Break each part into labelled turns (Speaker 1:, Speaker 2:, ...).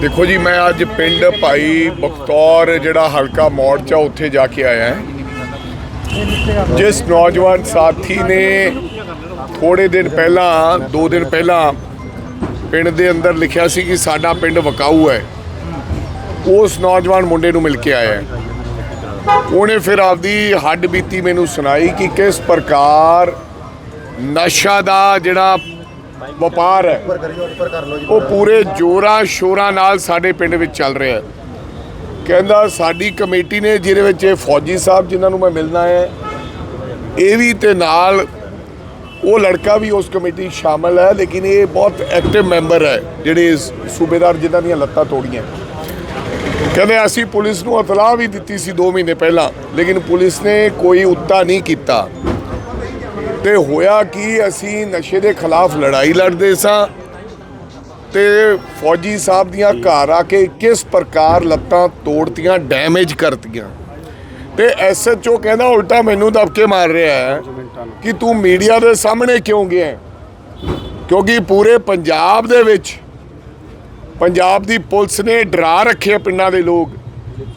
Speaker 1: ਦੇਖੋ ਜੀ ਮੈਂ ਅੱਜ ਪਿੰਡ ਭਾਈ ਬਖਤੌਰ ਜਿਹੜਾ ਹਲਕਾ ਮੋੜ ਚ ਆ, ਉੱਥੇ ਜਾ ਕੇ ਆਇਆ ਹਾਂ। ਜਿਸ ਨੌਜਵਾਨ ਸਾਥੀ ਨੇ ਥੋੜੇ ਦਿਨ ਪਹਿਲਾਂ 2 ਦਿਨ ਪਹਿਲਾਂ ਪਿੰਡ ਦੇ ਅੰਦਰ ਲਿਖਿਆ ਸੀ ਕਿ ਸਾਡਾ ਪਿੰਡ ਵਕਾਊ ਹੈ। ਉਸ ਨੌਜਵਾਨ ਮੁੰਡੇ ਨੂੰ ਮਿਲ ਕੇ ਆਇਆ ਉਹਨੇ ਫਿਰ ਆਪਦੀ ਹੱਡ ਬੀਤੀ ਮੈਨੂੰ ਸੁਣਾਈ ਕਿ ਕਿਸ ਪ੍ਰਕਾਰ ਨਸ਼ਾ ਦਾ ਜਿਹੜਾ ਵਪਾਰ ਹੈ। ਉਹ ਪੂਰੇ। ਜੋਰਾਂ ਸ਼ੋਰਾਂ ਨਾਲ ਸਾਡੇ ਪਿੰਡ ਵਿੱਚ ਚੱਲ ਰਿਹਾ ਹੈ। ਕਹਿੰਦਾ ਸਾਡੀ ਕਮੇਟੀ ਨੇ ਜਿਹਦੇ ਵਿੱਚ ਇਹ ਫੌਜੀ ਸਾਹਿਬ ਜਿਨ੍ਹਾਂ ਨੂੰ ਮੈਂ ਮਿਲਣਾ ਹੈ ਇਹ ਵੀ ਤੇ ਨਾਲ ਉਹ ਲੜਕਾ ਵੀ ਉਸ ਕਮੇਟੀ ਸ਼ਾਮਲ ਹੈ ਲੇਕਿਨ ਇਹ ਬਹੁਤ ਐਕਟਿਵ ਮੈਂਬਰ ਹੈ ਜਿਹੜੇ ਸੂਬੇਦਾਰ ਜਿਨ੍ਹਾਂ ਦੀਆਂ ਲੱਤਾਂ ਤੋੜੀਆਂ। ਕਹਿੰਦੇ ਅਸੀਂ ਪੁਲਿਸ ਨੂੰ ਇਤਲਾਹ ਵੀ ਦਿੱਤੀ ਸੀ 2 ਮਹੀਨੇ ਪਹਿਲਾਂ ਲੇਕਿਨ ਪੁਲਿਸ ਨੇ ਕੋਈ ਉੱਤਾ ਨਹੀਂ ਕੀਤਾ। ਤੇ ਹੋਇਆ ਕਿ, ਅਸੀਂ ਨਸ਼ੇ ਦੇ ਖਿਲਾਫ ਲੜਾਈ ਲੜਦੇ ਸਾਂ ਤੇ ਫੌਜੀ ਸਾਹਿਬ ਦੀਆਂ ਘਰ ਆ ਕੇ ਕਿਸ ਪ੍ਰਕਾਰ ਲੱਤਾਂ ਤੋੜਤੀਆਂ ਡੈਮੇਜ ਕਰਤੀਆਂ। ਤੇ ਐਸਐਚਓ ਕਹਿੰਦਾ, ਉਲਟਾ ਮੈਨੂੰ ਦਬਕੇ ਮਾਰ ਰਿਹਾ ਹੈ ਕਿ ਤੂੰ ਮੀਡੀਆ ਦੇ ਸਾਹਮਣੇ ਕਿਉਂ ਗਿਆ ਕਿਉਂਕਿ ਪੂਰੇ ਪੰਜਾਬ ਦੇ ਵਿੱਚ ਪੰਜਾਬ ਦੀ ਪੁਲਿਸ ਨੇ ਡਰਾ ਰੱਖੇ ਪਿੰਡਾਂ ਦੇ ਲੋਕ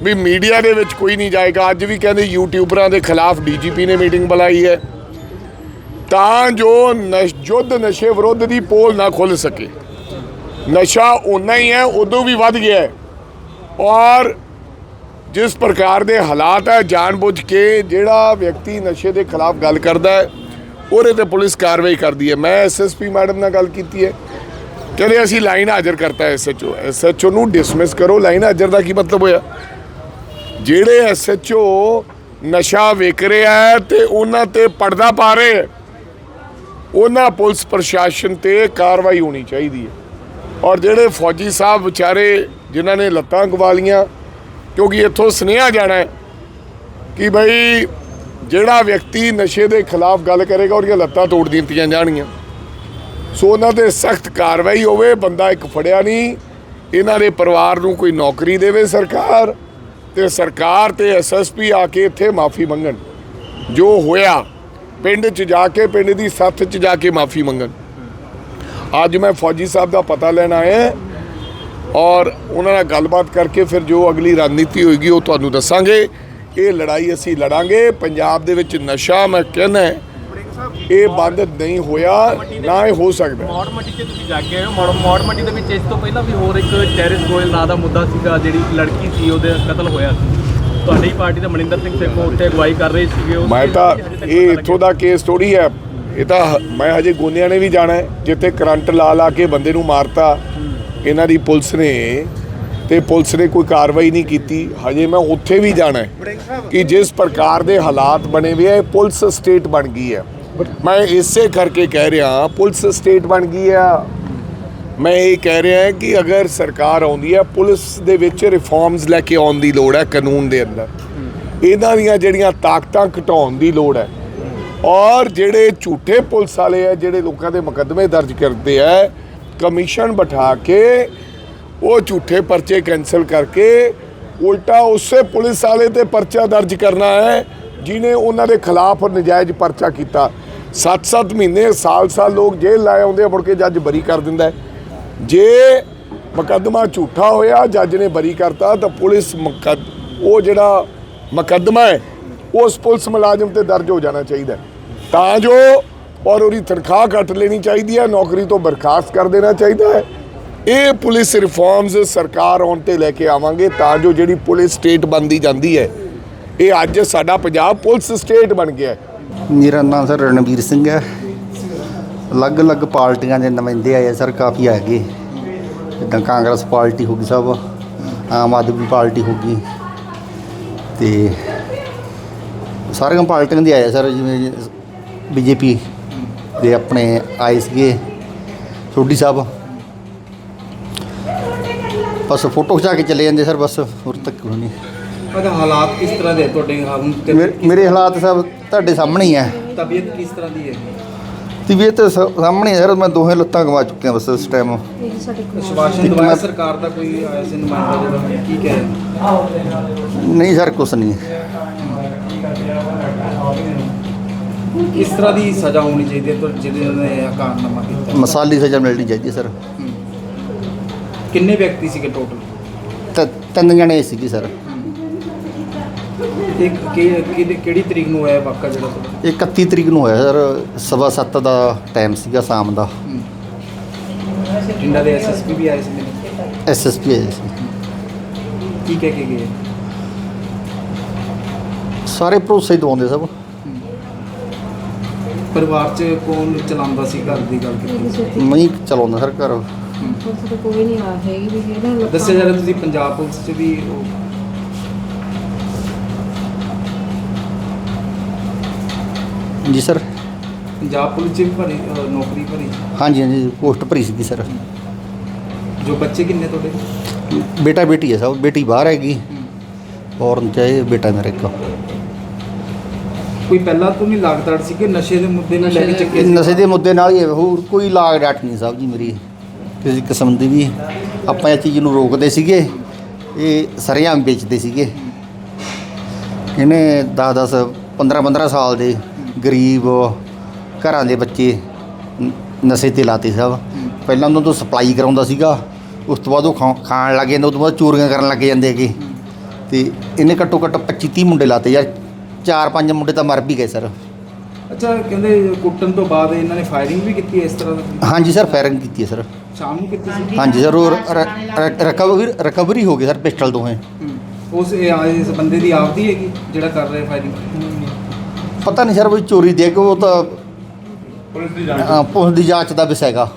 Speaker 1: ਵੀ ਮੀਡੀਆ ਦੇ ਵਿੱਚ ਕੋਈ ਨਹੀਂ ਜਾਏਗਾ। ਅੱਜ ਵੀ ਕਹਿੰਦੇ ਯੂਟਿਊਬਰਾਂ ਦੇ ਖਿਲਾਫ ਡੀਜੀਪੀ ਨੇ ਮੀਟਿੰਗ ਬੁਲਾਈ ਹੈ। ਤਾਂ ਜੋ ਨਸ਼ ਯੁੱਧ ਨਸ਼ੇ ਵਿਰੁੱਧ ਦੀ ਪੋਲ ਨਾ ਖੁੱਲ ਸਕੇ। ਨਸ਼ਾ ਉਨਾ ਹੀ ਹੈ ਉਦੋਂ ਵੀ ਵੱਧ ਗਿਆ ਹੈ। ਔਰ ਜਿਸ ਪ੍ਰਕਾਰ ਦੇ ਹਾਲਾਤ ਹੈ, ਜਾਣਬੁੱਝ ਕੇ ਜਿਹੜਾ ਵਿਅਕਤੀ ਨਸ਼ੇ ਦੇ ਖਿਲਾਫ ਗੱਲ ਕਰਦਾ ਹੈ, ਉਹਦੇ ਤੇ ਪੁਲਿਸ ਕਾਰਵਾਈ ਕਰਦੀ ਹੈ। ਮੈਂ ਐਸਐਸਪੀ ਮੈਡਮ ਨਾਲ ਗੱਲ ਕੀਤੀ ਹੈ। ਕਹਿੰਦੇ ਅਸੀਂ ਲਾਈਨ ਹਾਜ਼ਰ ਕਰਤਾ ਐਸਐਚਓ ਐਸਐਚਓ ਨੂੰ ਡਿਸਮਿਸ ਕਰੋ। ਲਾਈਨ ਹਾਜ਼ਰ ਦਾ ਕੀ ਮਤਲਬ ਹੋਇਆ? ਜਿਹੜੇ ਐਸਐਚਓ ਨਸ਼ਾ ਵੇਚ ਰਿਹਾ ਹੈ ਤੇ ਉਹਨਾਂ ਤੇ ਪਰਦਾ ਪਾ ਰਹੇ ਹੈ ਉਹਨਾਂ ਪੁਲਿਸ ਪ੍ਰਸ਼ਾਸਨ ਤੇ ਕਾਰਵਾਈ ਹੋਣੀ ਚਾਹੀਦੀ ਹੈ। ਔਰ ਜਿਹੜੇ ਫੌਜੀ ਸਾਹਿਬ ਵਿਚਾਰੇ ਜਿਨ੍ਹਾਂ ਨੇ ਲੱਤਾਂ ਗਵਾ ਲੀਆਂ ਕਿਉਂਕਿ ਇੱਥੋਂ ਸੁਨੇਹਾ ਜਾਣਾ ਹੈ ਕਿ ਬਈ ਜਿਹੜਾ ਵਿਅਕਤੀ ਨਸ਼ੇ ਦੇ ਖਿਲਾਫ ਗੱਲ ਕਰੇਗਾ, ਉਹਦੀਆਂ ਲੱਤਾਂ ਤੋੜ ਦਿੱਤੀਆਂ ਜਾਣਗੀਆਂ। ਸੋ ਉਹਨਾਂ ਤੇ ਸਖਤ ਕਾਰਵਾਈ ਹੋਵੇ, ਬੰਦਾ ਇੱਕ ਫੜਿਆ ਨਹੀਂ, ਇਹਨਾਂ ਦੇ ਪਰਿਵਾਰ ਨੂੰ ਕੋਈ ਨੌਕਰੀ ਦੇਵੇ ਸਰਕਾਰ ਤੇ ਸਰਕਾਰ ਤੇ ਐਸਐਸਪੀ ਆ ਕੇ ਇੱਥੇ ਮਾਫੀ ਮੰਗਣ। ਜੋ ਹੋਇਆ ਪਿੰਡ 'ਚ ਜਾ ਕੇ, ਪਿੰਡ ਦੀ ਸੱਥ 'ਚ ਜਾ ਕੇ ਮਾਫੀ ਮੰਗਣ। ਅੱਜ ਮੈਂ ਫੌਜੀ ਸਾਹਿਬ ਦਾ ਪਤਾ ਲੈਣ ਆਇਆ ਔਰ ਉਹਨਾਂ ਨਾਲ ਗੱਲਬਾਤ ਕਰਕੇ ਫਿਰ ਜੋ ਅਗਲੀ ਰਣਨੀਤੀ ਹੋਏਗੀ ਉਹ ਤੁਹਾਨੂੰ ਦੱਸਾਂਗੇ। ਇਹ ਲੜਾਈ ਅਸੀਂ ਲੜਾਂਗੇ। ਪੰਜਾਬ ਦੇ ਵਿੱਚ ਨਸ਼ਾ ਮੈਂ ਕਹਿੰਦਾ ਇਹ ਬੰਦ ਨਹੀਂ ਹੋਇਆ, ਨਾ ਇਹ ਹੋ ਸਕਦਾ।
Speaker 2: ਮੌੜ ਮੰਡੀ 'ਚ ਤੁਸੀਂ ਜਾ ਕੇ ਆਏ ਹੋ। ਮੌੜ ਮੰਡੀ ਦੇ ਵਿੱਚ ਇਸ ਤੋਂ ਪਹਿਲਾਂ ਵੀ ਹੋਰ ਇੱਕ ਟੈਰਿਸ ਗੋਇਲ ਨਾਂ ਦਾ ਮੁੱਦਾ ਸੀਗਾ, ਜਿਹੜੀ ਲੜਕੀ ਸੀ, ਉਹਦੇ ਕਤਲ ਹੋਇਆ ਸੀ। ਤੁਹਾਡੀ ਪਾਰਟੀ ਦੇ ਮਨਿੰਦਰ ਸਿੰਘ ਸੇਖੋਂ ਉੱਥੇ ਅਗਵਾਈ ਕਰ ਰਹੇ ਸੀਗੇ ਉਸ
Speaker 1: ਮੈਂ ਤਾਂ ਇਹ ਇੱਥੋਂ ਦਾ ਕੇਸ ਥੋੜੀ ਹੈ। ਇਹ ਤਾਂ ਮੈਂ ਹਜੇ ਗੋਨਿਆਂ ਨੇ ਵੀ ਜਾਣਾ ਹੈ ਜਿੱਥੇ ਕਰੰਟ ਲਾ ਲਾ ਕੇ ਬੰਦੇ ਨੂੰ ਮਾਰਤਾ। ਇਹਨਾਂ ਦੀ ਪੁਲਿਸ ਨੇ ਤੇ ਪੁਲਿਸ ਨੇ ਕੋਈ ਕਾਰਵਾਈ ਨਹੀਂ ਕੀਤੀ। ਹਜੇ ਮੈਂ ਉੱਥੇ ਵੀ ਜਾਣਾ ਹੈ ਕਿ ਜਿਸ ਪ੍ਰਕਾਰ ਦੇ ਹਾਲਾਤ ਬਣੇ ਹੋਏ ਹੈ ਪੁਲਿਸ ਸਟੇਟ ਬਣ ਗਈ ਹੈ। ਮੈਂ ਇਸੇ ਕਰਕੇ ਕਹਿ ਰਿਹਾ ਪੁਲਿਸ ਸਟੇਟ ਬਣ ਗਈ ਹੈ ਮੈਂ ਇਹ ਕਹਿ ਰਿਹਾ ਕਿ ਅਗਰ ਸਰਕਾਰ ਆਉਂਦੀ ਹੈ, ਪੁਲਿਸ ਦੇ ਵਿੱਚ ਰਿਫਾਰਮਸ ਲੈ ਕੇ ਆਉਣ ਦੀ ਲੋੜ ਹੈ ਕਾਨੂੰਨ ਦੇ ਅੰਦਰ। ਇਹਨਾਂ ਦੀਆਂ ਜਿਹੜੀਆਂ ਤਾਕਤਾਂ ਘਟਾਉਣ ਦੀ ਲੋੜ ਹੈ। ਔਰ ਜਿਹੜੇ ਝੂਠੇ ਪੁਲਿਸ ਵਾਲੇ ਆ ਜਿਹੜੇ ਲੋਕਾਂ ਦੇ ਮੁਕੱਦਮੇ ਦਰਜ ਕਰਦੇ ਆ ਕਮਿਸ਼ਨ ਬਿਠਾ ਕੇ ਉਹ ਝੂਠੇ ਪਰਚੇ ਕੈਨਸਲ ਕਰਕੇ ਉਲਟਾ ਉਸੇ ਪੁਲਿਸ ਵਾਲੇ ਤੇ ਪਰਚਾ ਦਰਜ ਕਰਨਾ ਹੈ ਜਿਨੇ ਉਹਨਾਂ ਦੇ ਖਿਲਾਫ ਨਜਾਇਜ਼ ਪਰਚਾ ਕੀਤਾ। 7-7 ਮਹੀਨੇ, ਸਾਲ-ਸਾਲ ਲੋਕ ਜੇਲ੍ਹ ਲਾਏ ਆਉਂਦੇ ਮੁੜ ਕੇ ਜੱਜ ਬਰੀ ਕਰ ਦਿੰਦਾ ਹੈ। ਜੇ ਮੁਕੱਦਮਾ ਝੂਠਾ ਹੋਇਆ, ਜੱਜ ਨੇ ਬਰੀ ਕਰਤਾ, ਤਾਂ ਪੁਲਿਸ ਮੁਕੱਦ, ਉਹ ਜਿਹੜਾ ਮੁਕੱਦਮਾ ਹੈ, ਉਸ ਪੁਲਿਸ ਮੁਲਾਜ਼ਮ ਤੇ ਦਰਜ ਹੋ ਜਾਣਾ ਚਾਹੀਦਾ ਤਾਂ ਜੋ ਔਰ ਉਹਦੀ ਤਨਖਾਹ ਕੱਟ ਲੈਣੀ ਚਾਹੀਦੀ ਹੈ, ਨੌਕਰੀ ਤੋਂ ਬਰਖਾਸਤ ਕਰ ਦੇਣਾ ਚਾਹੀਦਾ ਹੈ। ਇਹ ਪੁਲਿਸ ਰਿਫਾਰਮਸ ਸਰਕਾਰ ਆਉਣ ਤੇ ਲੈ ਕੇ ਆਵਾਂਗੇ, ਤਾਂ ਜੋ ਜਿਹੜੀ ਪੁਲਿਸ ਸਟੇਟ ਬਣਦੀ ਜਾਂਦੀ ਹੈ, ਇਹ ਅੱਜ ਸਾਡਾ ਪੰਜਾਬ ਪੁਲਿਸ ਸਟੇਟ ਬਣ ਗਿਆ
Speaker 3: ਮੇਰਾ ਨਾਮ ਸਰ ਰਣਵੀਰ ਸਿੰਘ ਹੈ। ਅਲੱਗ-ਅਲੱਗ ਪਾਰਟੀਆਂ ਦੇ ਨੁਮਾਇੰਦੇ ਆਏ ਆ ਸਰ ਕਾਫੀ ਆਏਗੇ ਜਿੱਦਾਂ ਕਾਂਗਰਸ ਪਾਰਟੀ ਹੋ ਗਈ ਸਭ ਆਮ ਆਦਮੀ ਪਾਰਟੀ ਹੋ ਗਈ। ਤੇ ਸਾਰੀਆਂ ਪਾਰਟੀਆਂ ਦੇ ਆਏ ਆ ਸਰ ਜਿਵੇਂ ਬੀਜੇਪੀ ਦੇ ਆਪਣੇ ਆਏ ਸੀਗੇ ਸੋਢੀ ਸਾਹਿਬ। ਬਸ ਫੋਟੋ ਖਿਚਾ ਕੇ ਚਲੇ ਜਾਂਦੇ ਸਰ ਬਸ ਹੋਰ ਤੱਕ ਕੋਈ ਨਹੀਂ।
Speaker 4: ਉਹਦਾ ਹਾਲਾਤ ਕਿਸ ਤਰ੍ਹਾਂ ਦੇ ਤੁਹਾਡੇ ਹੁਣ ਤੇ
Speaker 3: ਮੇਰੇ- ਮੇਰੇ ਹਾਲਾਤ ਸਭ ਤੁਹਾਡੇ ਸਾਹਮਣੇ ਹੀ ਹੈ
Speaker 4: ਤਬੀਅਤ ਕਿਸ ਤਰ੍ਹਾਂ ਦੀ ਹੈ?
Speaker 3: ਤਬੀਅਤ ਸ- ਸਾਹਮਣੇ ਹੈ ਸਰ ਮੈਂ ਦੋਹੇ ਲੱਤਾਂ ਗਵਾ ਚੁੱਕਿਆ ਬਸ ਇਸ ਟਾਈਮ
Speaker 4: ਸ਼ਵਾਸ਼ਨ ਦਵਾਇਆ ਸਰਕਾਰ ਦਾ ਕੋਈ ਆਇਆ ਸੀ ਨੁਮਾਇੰਦਾ ਜਿਹੜਾ ਕੀ ਕਹੇ
Speaker 3: ਨਹੀਂ ਸਰ ਕੁਛ ਨਹੀਂ।
Speaker 4: ਕਿਸ ਤਰ੍ਹਾਂ ਦੀ ਸਜ਼ਾ ਹੋਣੀ ਚਾਹੀਦੀ ਹੈ ਜਿਹਦੇ ਨੇ ਇਹ ਕਾਰਨਾਮਾ ਕੀਤਾ।
Speaker 3: ਮਸਾਲੀ ਸਜ਼ਾ ਮਿਲਣੀ ਚਾਹੀਦੀ ਹੈ ਸਰ।
Speaker 4: ਕਿੰਨੇ ਵਿਅਕਤੀ ਸੀਗੇ ਟੋਟਲ
Speaker 3: ਤ- ਤਿੰਨ ਜਣੇ ਸੀਗੇ ਸਰ।
Speaker 4: ਇੱਕ ਕਿਹੜੀ ਤਰੀਕ ਨੂੰ ਹੋਇਆ ਵਾਕਾ ਜਿਹੜਾ ਤੁਹਾਡਾ?
Speaker 3: ਇਹ 31 ਤਰੀਕ ਨੂੰ ਹੋਇਆ ਸਰ ਸਵਾ ਦਾ ਟਾਈਮ ਸੀਗਾ ਸ਼ਾਮ ਦਾ।
Speaker 4: ਜਿੰਨਾ ਦੇ ਐਸਐਸਪੀ ਵੀ ਆਏ ਸੀ?
Speaker 3: ਐਸਐਸਪੀ ਆਏ ਸੀ।
Speaker 4: ਕੀ ਕਹਿ ਕੇ ਗਏ?
Speaker 3: ਸਾਰੇ ਭਰੋਸੇ ਹੀ ਦਵਾਉਂਦੇ ਸਭ।
Speaker 4: ਪਰਿਵਾਰ 'ਚ ਕੌਣ ਚਲਾਉਂਦਾ ਸੀ? ਘਰ ਦੀ ਗੱਲ ਕੀਤੀ
Speaker 3: ਮੈਂ ਹੀ ਚਲਾਉਂਦਾ ਸਰ ਘਰ।
Speaker 5: ਤਾਂ ਕੋਈ ਨਹੀਂ ਆ ਹੈਗੀ ਵੀ ਜਿਹੜਾ
Speaker 4: ਦੱਸਿਆ ਜਾ ਰਿਹਾ ਤੁਸੀਂ ਪੰਜਾਬ ਪੁਲਿਸ 'ਚ ਵੀ ਉਹ
Speaker 3: ਜੀ ਸਰ।
Speaker 4: ਪੰਜਾਬ ਪੁਲਿਸ 'ਚ ਵੀ ਭਰੀ ਨੌਕਰੀ ਭਰੀ?
Speaker 3: ਹਾਂਜੀ ਹਾਂਜੀ ਪੋਸਟ ਭਰੀ ਸੀਗੀ ਸਰ।
Speaker 4: ਜੋ ਬੱਚੇ ਕਿੰਨੇ ਤੁਹਾਡੇ?
Speaker 3: ਬੇਟਾ ਬੇਟੀ ਹੈ ਸਭ ਬੇਟੀ ਬਾਹਰ ਹੈਗੀ। ਔਰ ਚਾਹੇ ਬੇਟਾ ਮੇਰਾ ਇੱਕ।
Speaker 4: ਕੋਈ ਪਹਿਲਾਂ ਤੋਂ ਨਹੀਂ ਲਾਗਤਾੜ ਸੀ ਕਿ ਨਸ਼ੇ ਦੇ ਮੁੱਦੇ ਨੂੰ ਲੈ ਕੇ ਚੱਕਿਆ ਸੀ?
Speaker 3: ਨਸ਼ੇ ਦੇ ਮੁੱਦੇ ਨਾਲ ਹੀ ਹੈ, ਹੋਰ ਕੋਈ ਲਾਗ ਡਾਟ ਨਹੀਂ ਸਾਹਿਬ ਜੀ ਮੇਰੀ। ਕਿਸੇ ਕਿਸਮ ਦੀ ਵੀ। ਆਪਾਂ ਇਹ ਚੀਜ਼ ਨੂੰ ਰੋਕਦੇ ਸੀਗੇ। ਇਹ ਸਰੇਆਮ ਵੇਚਦੇ ਸੀਗੇ। ਇਹਨੇ 10 10 15 15 ਸਾਲ ਦੇ ਗਰੀਬ ਘਰਾਂ ਦੇ ਬੱਚੇ ਨ- ਨਸ਼ੇ ਤੇ ਲਾਤੇ ਸਭ। ਪਹਿਲਾਂ ਉਹਨਾਂ ਤੋਂ ਸਪਲਾਈ ਕਰਾਉਂਦਾ ਸੀਗਾ ਉਸ ਤੋਂ ਬਾਅਦ ਉਹ ਖਾ- ਖਾਣ ਲੱਗ ਜਾਂਦੇ ਉਸ ਤੋਂ ਬਾਅਦ ਚੋਰੀਆਂ ਕਰਨ ਲੱਗ ਜਾਂਦੇ ਹੈਗੇ। ਤੇ ਇਹਨੇ ਘੱਟੋ ਘੱਟ 25 30 ਮੁੰਡੇ ਲਾਤੇ ਯਾਰ ਚਾਰ ਪੰਜ ਮੁੰਡੇ ਤਾਂ ਮਰ ਵੀ ਗਏ ਸਰ।
Speaker 4: ਅੱਛਾ ਕਹਿੰਦੇ ਕੁੱਟਣ ਤੋਂ ਬਾਅਦ ਇਹਨਾਂ ਨੇ ਫਾਇਰਿੰਗ ਵੀ ਕੀਤੀ ਹੈ ਇਸ ਤਰ੍ਹਾਂ ਦਾ?
Speaker 3: ਹਾਂਜੀ ਸਰ ਫਾਇਰਿੰਗ ਕੀਤੀ ਹੈ ਸਰ।
Speaker 4: ਸ਼ਾਮ ਨੂੰ ਕੀਤੀ ਸੀ?
Speaker 3: ਹਾਂਜੀ ਸਰ ਉਹ ਰਿਕਵਰੀ ਰਿਕਵਰੀ ਹੋ ਗਈ ਸਰ ਪਿਸਟਲ ਦੋਵੇਂ।
Speaker 4: ਹੂੰ। ਉਸ ਇਹ ਆ- ਇਸ ਬੰਦੇ ਦੀ ਆਪਦੀ ਹੈਗੀ ਜਿਹੜਾ ਕਰ ਰਿਹਾ ਫਾਇਰਿੰਗ
Speaker 3: ਪਤਾ ਨਹੀਂ ਸਰ ਵੀ ਚੋਰੀ ਦੇ ਕੇ ਉਹ ਤਾਂ ਪੁਲਿਸ ਦੀ ਜਾਂਚ। ਪੁਲਿਸ ਦੀ ਜਾਂਚ ਦਾ ਵਿਸ਼ਾ ਹੈਗਾ।